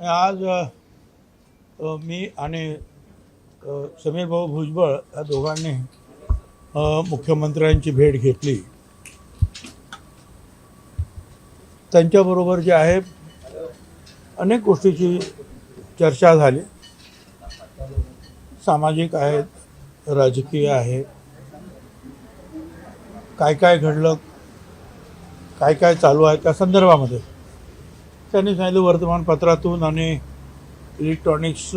आज मी आणि समीर भाऊ भुजबळ या दोघांनी मुख्यमंत्र्यांची भेट घेतली. त्यांच्याबरोबर जे आहे अनेक गोष्टीची चर्चा झाली. सामाजिक आहेत राजकीय आहे काय काय घडलं काय काय चालू आहे त्या संदर्भामध्ये. त्यांनी सांगितलं वर्तमानपत्रातून आणि इलेक्ट्रॉनिक्स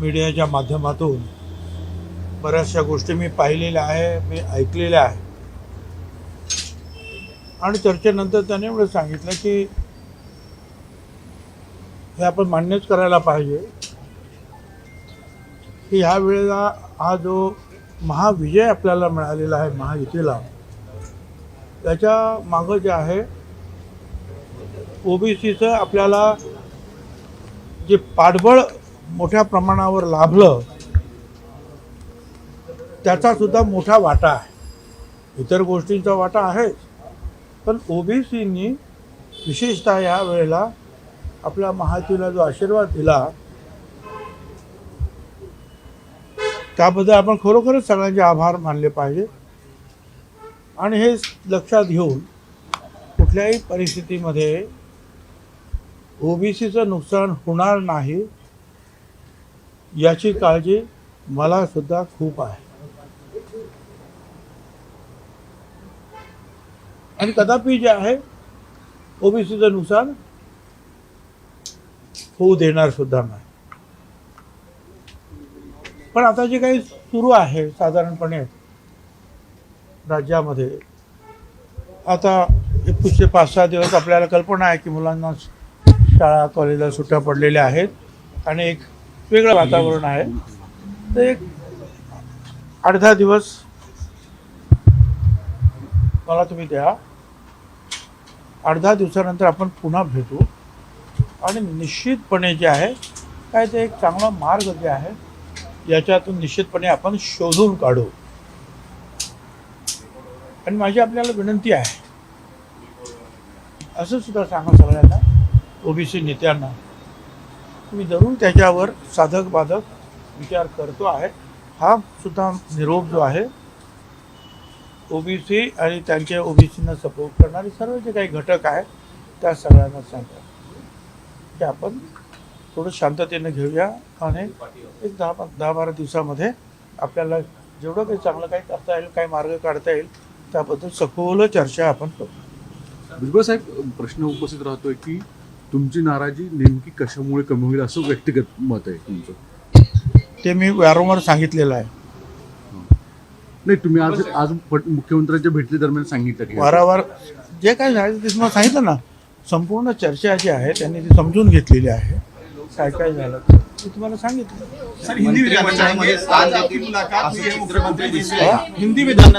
मीडियाच्या माध्यमातून बऱ्याचशा गोष्टी मी पाहिलेल्या आहे मी ऐकलेल्या आहे. आणि चर्चेनंतर त्याने एवढं सांगितलं की हे आपण मान्यच करायला पाहिजे की ह्या वेळेला हा जो महाविजय आपल्याला मिळालेला आहे महायुतीला त्याच्या मागं जे आहे ओबीसीचं आपल्याला जे पाठबळ मोठ्या प्रमाणावर लाभलं त्याचा सुद्धा मोठा वाटा आहे. इतर गोष्टींचा वाटा आहेच. पण ओबीसीनी विशेषतः या वेळेला आपल्या महातीला जो आशीर्वाद दिला त्याबद्दल आपण खरोखरच सगळ्यांचे आभार मानले पाहिजे आणि हे लक्षात घेऊन कुठल्याही परिस्थितीमध्ये ओबीसीचं नुकसान होणार नाही याची काळजी मला सुद्धा खूप आहे. आणि कदापि जे आहे ओबीसीचं नुकसान होऊ देणार सुद्धा नाही. पण आता जे काही सुरू आहे साधारणपणे राज्यामध्ये आता पुढचे पाच सहा दिवस आपल्याला कल्पना आहे की मुलांना शाळा कॉलेजला सुट्ट्या पडलेल्या आहेत आणि एक वेगळं वातावरण आहे. तर एक आठ दहा दिवस मला तुम्ही द्या. आठ दहा दिवसानंतर आपण पुन्हा भेटू. आणि निश्चितपणे जे आहे काय ते एक चांगला मार्ग जे आहे याच्यातून निश्चितपणे आपण शोधून काढू. आणि माझी आपल्याला विनंती आहे असं सुद्धा सांगा सगळ्यांना. ओबीसी नेत्यांना. मी जरूर त्याच्यावर साधक बाधक विचार करतो आहे. हा सुद्धा निरोप जो आहे ओबीसी आणि त्यांच्या ओबीसीना सपोर्ट करणारे सर्व जे काही घटक आहेत त्या सगळ्यांना सांगतो. की आपण थोडं शांततेनं घेऊया आणि एक दहा दहा बारा दिवसामध्ये आपल्याला जेवढं काही चांगलं काही करता येईल काही मार्ग काढता येईल त्याबद्दल सखोल चर्चा आपण करू. भुजबळ साहेब प्रश्न उपस्थित राहतोय की तुमची नाराजी नेमकी कशामुळे कमी होईल असं व्यक्तिगत मत आहे तुमचं? ते मी वारंवार सांगितलेलं आहे. नाही तुम्ही आज आज मुख्यमंत्र्यांच्या भेटी दरम्यान सांगितलं की वारंवार जे काही झालं ते तुम्हाला सांगितलं ना संपूर्ण चर्चा जी आहे त्यांनी ती समजून घेतलेली आहे. काय काय झालं ते मी तुम्हाला सांगितलं. सर हिंदी में जानना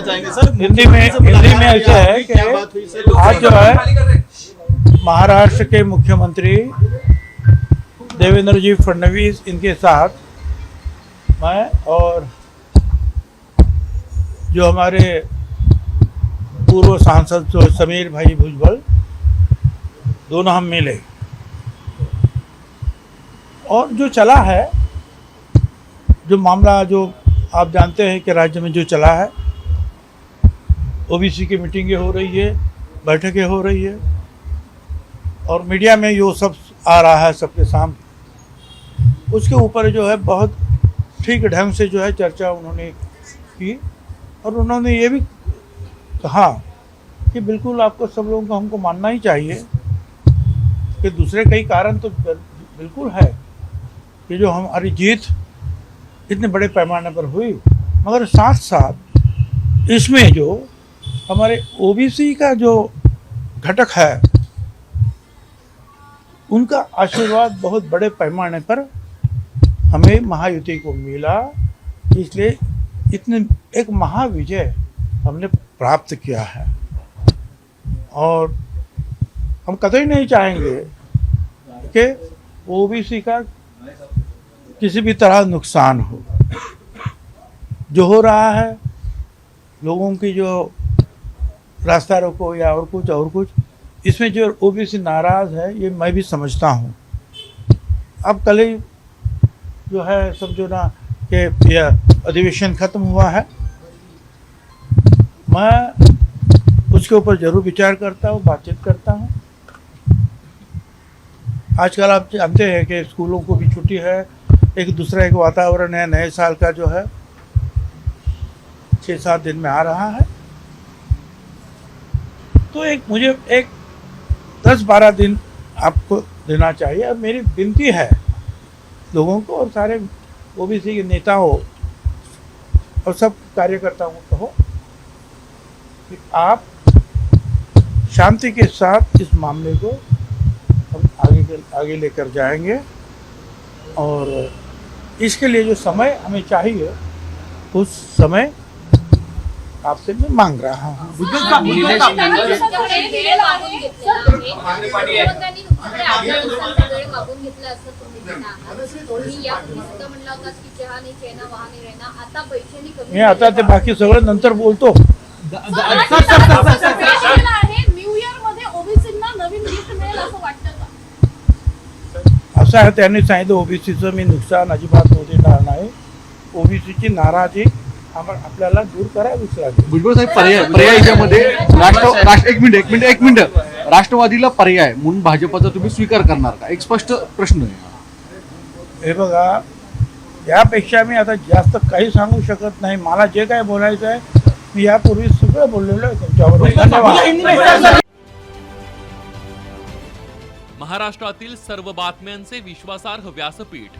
चाहेंगे सर हिंदी में हिंदी में ऐसा है कि क्या बात हुई सर? आज जो है महाराष्ट्र के मुख्यमंत्री देवेंद्र जी फडणवीस इनके साथ मैं और जो हमारे पूर्व सांसद जो समीर भाई भुजबल, दोनों हम मिले। और जो चला है, जो मामला जो आप जानते हैं कि राज्य में जो चला है, ओबीसी की मीटिंगें हो रही है, बैठकें हो रही है और मीडिया में यो सब आ रहा है सबके सामने। उसके ऊपर जो है बहुत ठीक ढंग से जो है चर्चा उन्होंने की और उन्होंने ये भी कहा कि बिल्कुल आपको सब लोगों को हमको मानना ही चाहिए कि दूसरे कई कारण तो बिल्कुल है कि जो हमारी जीत इतने बड़े पैमाने पर हुई, मगर साथ साथ इसमें जो हमारे ओबीसी का जो घटक है उनका आशीर्वाद बहुत बड़े पैमाने पर हमें महायुति को मिला। इसलिए इतने, एक महाविजय हमने प्राप्त किया है। और हम कतई नहीं चाहेंगे कि ओबीसी का किसी भी तरह नुकसान हो। जो हो रहा है, लोगों की जो रास्ता रोको या और कुछ और कुछ इसमें जो ओबीसी नाराज़ है, ये मैं भी समझता हूँ। अब कल ही जो है, समझो ना कि यह अधिवेशन खत्म हुआ है। मैं उसके ऊपर ज़रूर विचार करता हूँ, बातचीत करता हूँ। आजकल आप जानते हैं कि स्कूलों को भी छुट्टी है। एक दूसरा, एक वातावरण है, नए साल का जो है छः सात दिन में आ रहा है। तो एक मुझे एक दस बारह दिन आपको देना चाहिए। और मेरी विनती है लोगों को और सारे ओ बी सी के नेताओं और सब कार्यकर्ताओं को कहो कि आप शांति के साथ इस मामले को हम आगे आगे लेकर जाएँगे और इसके लिए जो समय हमें चाहिए, उस समय आपसे मैं मांग रहा हूँ। होता मी आता ते बाकी सगळं नंतर बोलतो. प्रश्न आहे. न्यू इयरमध्ये ओबीसींना नवीन गिफ्ट मिळेल असं आहे त्यांनी सांगितलं ओबीसीचं मी नुकसान अजिबात होऊ देणार नाही. ओबीसीची नाराजी आपल्याला दूर करावीच लागेल भुजबळ साहेब पर्याय पर्याय याच्यामध्ये राष्ट्र राष्ट्र एक मिनिट एक मिनिट एक मिनिट. राष्ट्रवादीला पर्याय म्हणून भाजपचा तुम्ही स्वीकार करणार का? एक स्पष्ट प्रश्न आहे. हे बघा यापेक्षा मी आता जास्त काही सांगू शकत नाही. मला जे काय बोलायचं आहे मी यापूर्वी सगळं बोललेलो आहे धन्यवाद. महाराष्ट्रातील सर्व बातम्यांचे विश्वासार्ह व्यासपीठ.